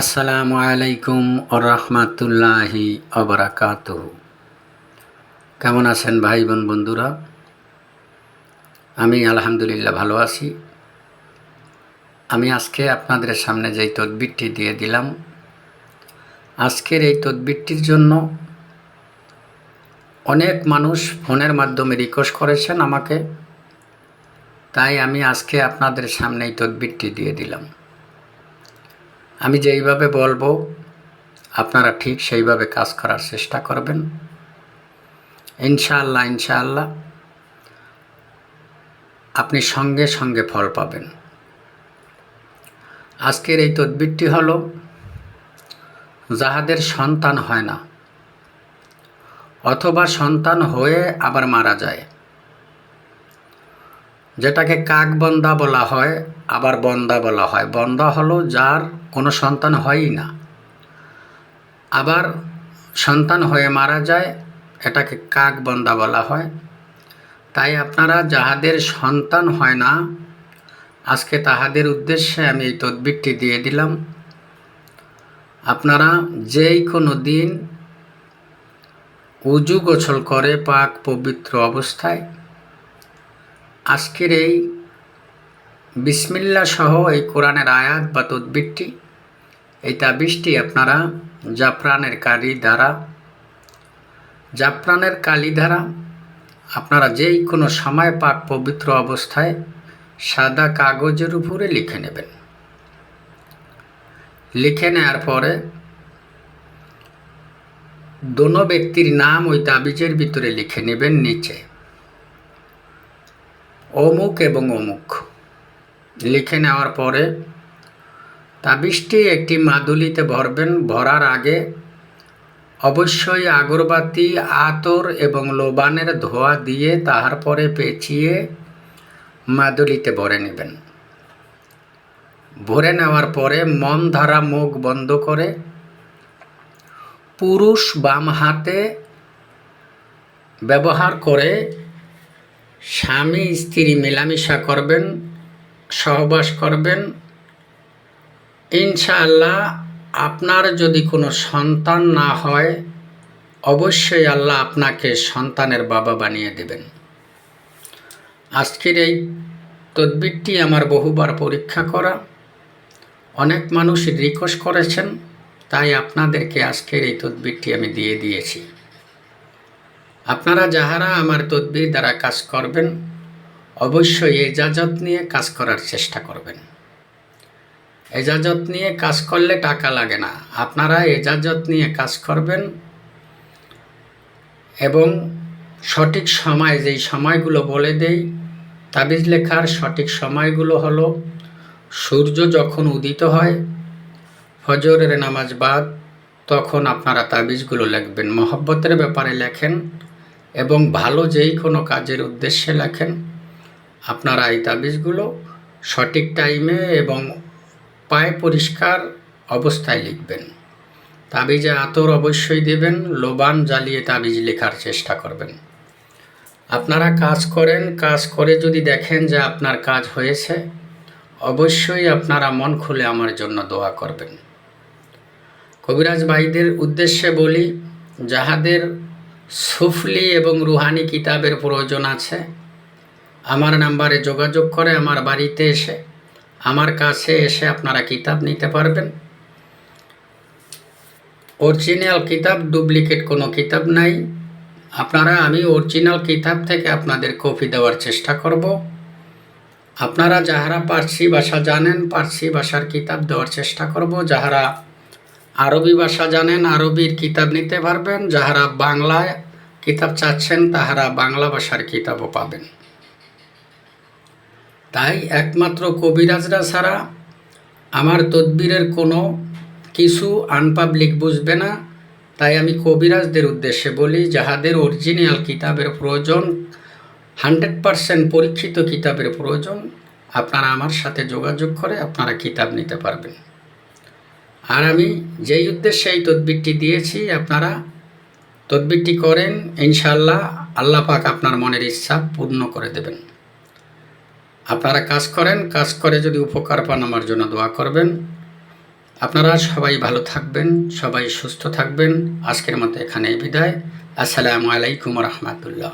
আসসালামু আলাইকুম রহমাতুল্লাহি অবরাকাত কেমন আছেন ভাই বোন বন্ধুরা? আমি আলহামদুলিল্লাহ ভালো আছি। আমি আজকে আপনাদের সামনে যেই তদবিরটি দিয়ে দিলাম, আজকের এই তদবিরটির জন্য অনেক মানুষ ফোনের মাধ্যমে রিকোয়েস্ট করেছেন আমাকে, তাই আমি আজকে আপনাদের সামনে এই তদবিরটি দিয়ে দিলাম। আমি যেইভাবে বলব, আপনারা ঠিক সেইভাবে কাজ করার চেষ্টা করবেন। ইনশাআল্লাহ ইনশাআল্লাহ আপনি সঙ্গে সঙ্গে ফল পাবেন। আজকের এই তদবিরটি হল, যাহাদের সন্তান হয় না, অথবা সন্তান হয়ে আবার মারা যায়, যেটাকে কাক বন্দা বলা হয় আবার বন্দা বলা হয়। বন্দা হলো যার কোনো সন্তান হয়ই না। আবার সন্তান হয়ে মারা যায়, এটাকে কাক বন্দা বলা হয়। তাই আপনারা যাহাদের সন্তান হয় না, আজকে তাহাদের উদ্দেশ্যে আমি এই তদবিরটি দিয়ে দিলাম। আপনারা যেই কোনো দিন উজু গোছল করে পাক পবিত্র অবস্থায় আজকের এই বিসমিল্লা সহ এই কোরআনের আয়াত বা তদ্বিরটি, এই তাবিজটি আপনারা জাফরানের কালি দ্বারা, জাফরানের কালি দ্বারা আপনারা যেই কোনো সময় পাক পবিত্র অবস্থায় সাদা কাগজের উপরে লিখে নেবেন। লিখে নেওয়ার পরে দোনো ব্যক্তির নাম ওই তাবিজের ভিতরে লিখে নেবেন নিচে। অমুক এবং অমুক। লিখে নেওয়ার পরে তাবিজটি একটি মাদুলিতে ভরবেন, ভরার আগে অবশ্যই আগরবাতি, আতর এবং লোবানের ধোয়া দিয়ে তাহার পরে পেঁচিয়ে মাদুলিতে ভরে নেবেন। ভরে নেওয়ার পরে মন ধারা মুখ বন্ধ করে পুরুষ বাম হাতে ব্যবহার করে স্বামী স্ত্রী মেলামেশা করবেন সহবাস করবেন। ইনশাআল্লাহ আপনার যদি কোনো সন্তান না হয়, অবশ্যই আল্লাহ আপনাকে সন্তানের বাবা বানিয়ে দেবেন। আজকের এই তদবিরটি আমার বহুবার পরীক্ষা করা। অনেক মানুষ রিকোয়েস্ট করেছেন, তাই আপনাদেরকে আজকের এই তদবিরটি আমি দিয়ে দিয়েছি। আপনারা যাহারা আমার তদবির দ্বারা কাজ করবেন অবশ্যই এজাজত নিয়ে কাজ করার চেষ্টা করবেন। এজাজত নিয়ে কাজ করলে টাকা লাগে না। আপনারা এজাজত নিয়ে কাজ করবেন এবং সঠিক সময়, যেই সময়গুলো বলে দেই, তাবিজ লেখার সঠিক সময়গুলো হলো সূর্য যখন উদিত হয়, ফজরের নামাজ বাদ, তখন আপনারা তাবিজগুলো লিখবেন, মহব্বতের ব্যাপারে লেখেন এবং ভালো যেই কোনো কাজের উদ্দেশ্যে লেখেন। আপনারা এই তাবিজগুলো সঠিক টাইমে এবং পায়ে পরিষ্কার অবস্থায় লিখবেন। তাবিজে আতর অবশ্যই দেবেন, লোবান জ্বালিয়ে তাবিজ লেখার চেষ্টা করবেন। আপনারা কাজ করেন, কাজ করে যদি দেখেন যে আপনার কাজ হয়েছে, অবশ্যই আপনারা মন খুলে আমার জন্য দোয়া করবেন। কবিরাজ ভাইদের উদ্দেশ্যে বলি, যাহাদের সুফলি এবং রুহানি কিতাবের প্রয়োজন আছে আমার নাম্বারে যোগাযোগ করে আমার বাড়িতে এসে, আমার কাছে এসে আপনারা কিতাব নিতে পারবেন। অরিজিনাল কিতাব, ডুপ্লিকেট কোনো কিতাব নাই। আপনারা, আমি অরিজিনাল কিতাব থেকে আপনাদের কপি দেওয়ার চেষ্টা করব। আপনারা যাহারা পার্সি ভাষা জানেন, পার্সি ভাষার কিতাব দেওয়ার চেষ্টা করব। যাহারা আরবি ভাষা জানেন, আরবির কিতাব নিতে পারবেন। যাহারা বাংলায় কিতাব চাচ্ছেন, তাহারা বাংলা ভাষার কিতাবও পাবেন। তাই একমাত্র কবিরাজরা ছাড়া আমার তদবিরের কোনো কিছু আনপাবলিক বুঝবে না। তাই আমি কবিরাজদের উদ্দেশ্যে বলি, যাহাদের অরিজিনাল কিতাবের প্রয়োজন, হান্ড্রেড পারসেন্ট পরীক্ষিত কিতাবের প্রয়োজন, আপনারা আমার সাথে যোগাযোগ করে আপনারা কিতাব নিতে পারবেন। আর আমি যেই উদ্দেশ্যে এই তদবিরটি দিয়েছি, আপনারা তদবিরটি করেন ইনশাল্লাহ আল্লাহ পাক আপনার মনের ইচ্ছা পূর্ণ করে দেবেন। আপনারা কাজ করেন, কাজ করে যদি উপকার পান আমার জন্য দোয়া করবেন। আপনারা সবাই ভালো থাকবেন, সবাই সুস্থ থাকবেন। আজকের মতো এখানেই বিদায়। আসসালামু আলাইকুম রহমতুল্লাহ।